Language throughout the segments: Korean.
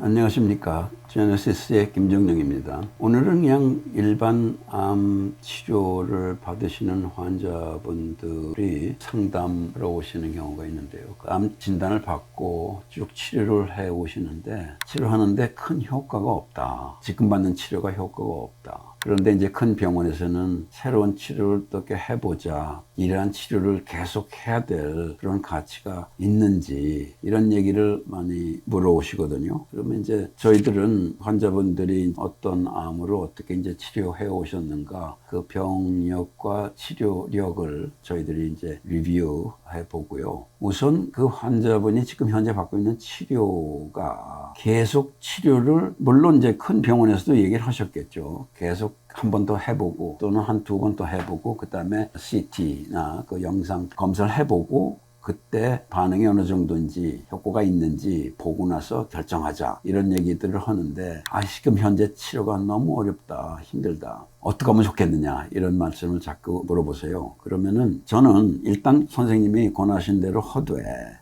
안녕하십니까. 제네시스의 김정영입니다. 오늘은 그냥 일반 암 치료를 받으시는 환자분들이 상담하러 오시는 경우가 있는데요. 그암 진단을 받고 쭉 치료를 해 오시는데 치료하는데 큰 효과가 없다. 지금 받는 치료가 효과가 없다. 그런데 이제 큰 병원에서는 새로운 치료를 어떻게 해보자. 이러한 치료를 계속 해야 될 그런 가치가 있는지 이런 얘기를 많이 물어오시거든요. 그러면 이제 저희들은 환자분들이 어떤 암으로 어떻게 이제 치료해 오셨는가 그 병력과 치료력을 저희들이 이제 리뷰해 보고요. 우선 그 환자분이 지금 현재 받고 있는 치료가 계속 치료를 물론 이제 큰 병원에서도 얘기를 하셨겠죠. 계속 한 번 더 해보고 또는 한 두 번 더 해보고 그 다음에 CT나 그 영상 검사를 해보고 그때 반응이 어느 정도인지 효과가 있는지 보고 나서 결정하자. 이런 얘기들을 하는데 아 지금 현재 치료가 너무 어렵다 힘들다. 어떻게 하면 좋겠느냐 이런 말씀을 자꾸 물어보세요. 그러면은 저는 일단 선생님이 권하신 대로 허되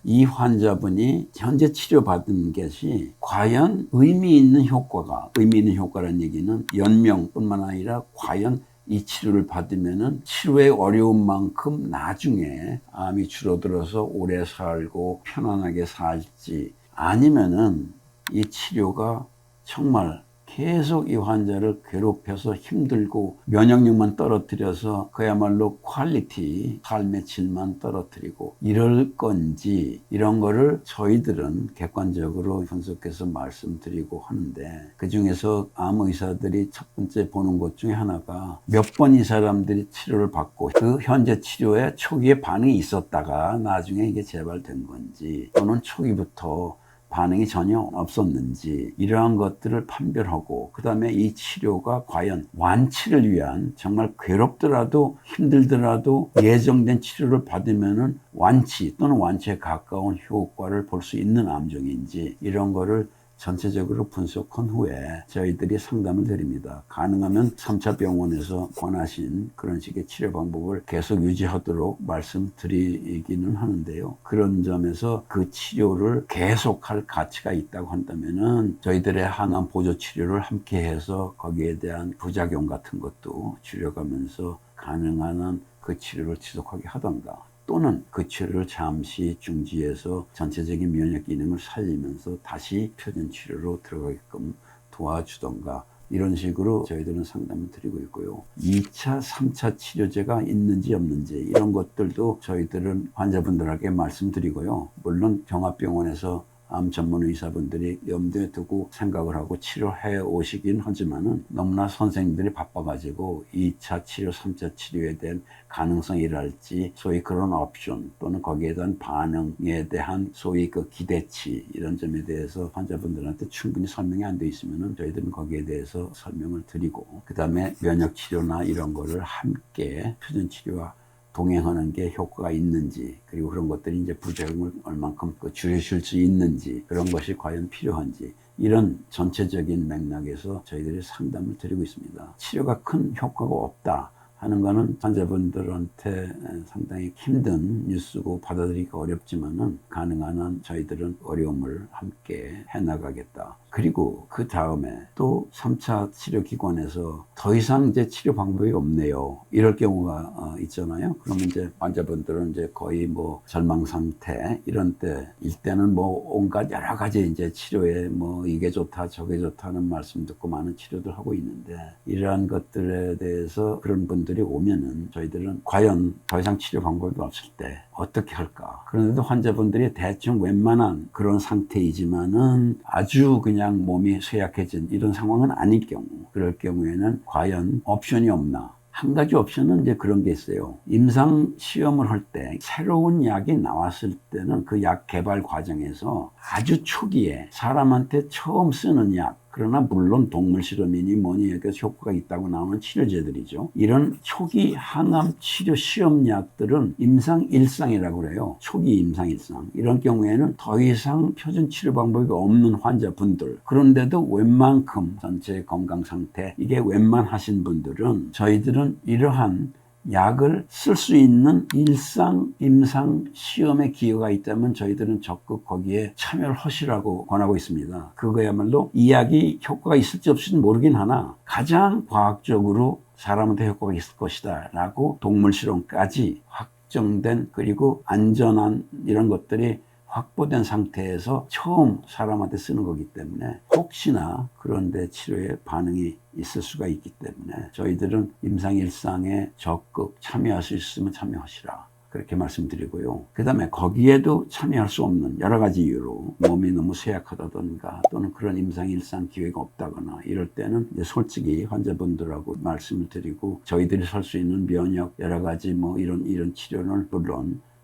이 환자분이 현재 치료받은 것이 과연 의미 있는 효과가 의미 있는 효과라는 얘기는 연명뿐만 아니라 과연 이 치료를 받으면은 치료의 어려운 만큼 나중에 암이 줄어들어서 오래 살고 편안하게 살지 아니면은 이 치료가 정말 계속 이 환자를 괴롭혀서 힘들고 면역력만 떨어뜨려서 그야말로 퀄리티 삶의 질만 떨어뜨리고 이럴 건지 이런 거를 저희들은 객관적으로 분석해서 말씀드리고 하는데 그 중에서 암 의사들이 첫 번째 보는 것 중에 하나가 몇 번 이 사람들이 치료를 받고 그 현재 치료에 초기에 반응이 있었다가 나중에 이게 재발된 건지 또는 초기부터 반응이 전혀 없었는지 이러한 것들을 판별하고 그 다음에 이 치료가 과연 완치를 위한 정말 괴롭더라도 힘들더라도 예정된 치료를 받으면은 완치 또는 완치에 가까운 효과를 볼 수 있는 암종인지 이런 거를 전체적으로 분석한 후에 저희들이 상담을 드립니다. 가능하면 3차 병원에서 권하신 그런 식의 치료 방법을 계속 유지하도록 말씀드리기는 하는데요. 그런 점에서 그 치료를 계속할 가치가 있다고 한다면은 저희들의 항암 보조 치료를 함께 해서 거기에 대한 부작용 같은 것도 줄여가면서 가능한 한 그 치료를 지속하게 하던가 또는 그 치료를 잠시 중지해서 전체적인 면역 기능을 살리면서 다시 표준 치료로 들어가게끔 도와주던가 이런 식으로 저희들은 상담을 드리고 있고요. 2차, 3차 치료제가 있는지 없는지 이런 것들도 저희들은 환자분들에게 말씀드리고요. 물론 종합병원에서 암 전문 의사분들이 염두에 두고 생각을 하고 치료해 오시긴 하지만은 너무나 선생님들이 바빠가지고 2차 치료, 3차 치료에 대한 가능성이랄지 소위 그런 옵션 또는 거기에 대한 반응에 대한 소위 그 기대치 이런 점에 대해서 환자분들한테 충분히 설명이 안 돼 있으면은 저희들은 거기에 대해서 설명을 드리고 그 다음에 면역 치료나 이런 거를 함께 표준 치료와 동행하는 게 효과가 있는지 그리고 그런 것들이 이제 부작용을 얼만큼 그 줄이실 수 있는지 그런 것이 과연 필요한지 이런 전체적인 맥락에서 저희들이 상담을 드리고 있습니다. 치료가 큰 효과가 없다. 하는 거는 환자분들한테 상당히 힘든 뉴스고 받아들이기가 어렵지만은 가능한 한 저희들은 어려움을 함께 해나가겠다. 그리고 그 다음에 또 3차 치료기관에서 더 이상 이제 치료 방법이 없네요. 이럴 경우가 어, 있잖아요. 그러면 이제 환자분들은 이제 거의 뭐 절망 상태 이런 때 일때는 뭐 온갖 여러 가지 이제 치료에 뭐 이게 좋다 저게 좋다는 말씀 듣고 많은 치료들 하고 있는데 이러한 것들에 대해서 그런 분들 이 오면은 저희들은 과연 더 이상 치료 방법이 없을 때 어떻게 할까? 그런데도 환자분들이 대충 웬만한 그런 상태이지만은 아주 그냥 몸이 쇠약해진 이런 상황은 아닐 경우, 그럴 경우에는 과연 옵션이 없나? 한 가지 옵션은 이제 그런 게 있어요. 임상 시험을 할 때 새로운 약이 나왔을 때는 그 약 개발 과정에서 아주 초기에 사람한테 처음 쓰는 약, 그러나 물론 동물 실험이니 뭐니 해서 효과가 있다고 나오는 치료제들이죠. 이런 초기 항암 치료 시험 약들은 임상 일상이라고 그래요. 초기 임상 일상. 이런 경우에는 더 이상 표준 치료 방법이 없는 환자분들. 그런데도 웬만큼 전체 건강 상태 이게 웬만하신 분들은 저희들은 이러한 약을 쓸 수 있는 일상 임상 시험에 기회가 있다면 저희들은 적극 거기에 참여를 하시라고 권하고 있습니다. 그거야말로 이 약이 효과가 있을지 없을지 모르긴 하나 가장 과학적으로 사람한테 효과가 있을 것이다 라고 동물 실험까지 확정된 그리고 안전한 이런 것들이 확보된 상태에서 처음 사람한테 쓰는 거기 때문에 혹시나 그런데 치료에 반응이 있을 수가 있기 때문에 저희들은 임상 일상에 적극 참여할 수 있으면 참여하시라. 그렇게 말씀드리고요. 그 다음에 거기에도 참여할 수 없는 여러 가지 이유로 몸이 너무 쇠약하다든가 또는 그런 임상 일상 기회가 없다거나 이럴 때는 솔직히 환자분들하고 말씀을 드리고 저희들이 설 수 있는 면역 여러 가지 뭐 이런 이런 치료를 물론 어,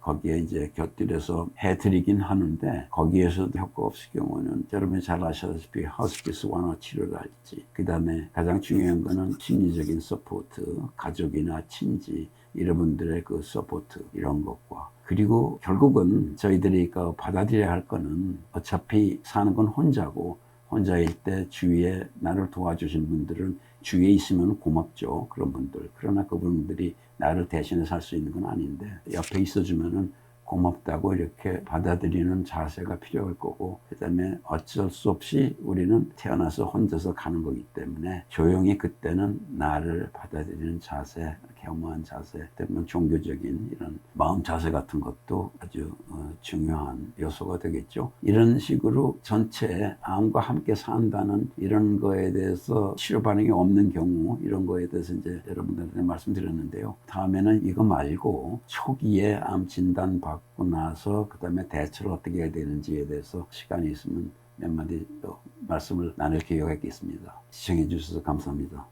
거기에 이제 곁들여서 해드리긴 하는데 거기에서도 효과 없을 경우는 여러분이 잘 아시다시피 하우스피스 완화 치료랄지 그 다음에 가장 중요한 거는 심리적인 서포트 가족이나 친지 이런 분들의 그 서포트 이런 것과 그리고 결국은 저희들이 그 받아들여야 할 거는 어차피 사는 건 혼자고 혼자일 때 주위에 나를 도와주신 분들은 주위에 있으면 고맙죠. 그런 분들. 그러나 그분들이 나를 대신해 살 수 있는 건 아닌데 옆에 있어주면은 고맙다고 이렇게 받아들이는 자세가 필요할 거고 그다음에 어쩔 수 없이 우리는 태어나서 혼자서 가는 거기 때문에 조용히 그때는 나를 받아들이는 자세 겸허한 자세 때문에 종교적인 이런 마음 자세 같은 것도 아주 어, 중요한 요소가 되겠죠 이런 식으로 전체 암과 함께 산다는 이런 거에 대해서 치료 반응이 없는 경우 이런 거에 대해서 이제 여러분들한테 말씀드렸는데요 다음에는 이거 말고 초기에 암 진단 받고 나서 그 다음에 대처를 어떻게 해야 되는지에 대해서 시간이 있으면 몇 마디 또 말씀을 나눌 계획이 있습니다. 시청해 주셔서 감사합니다.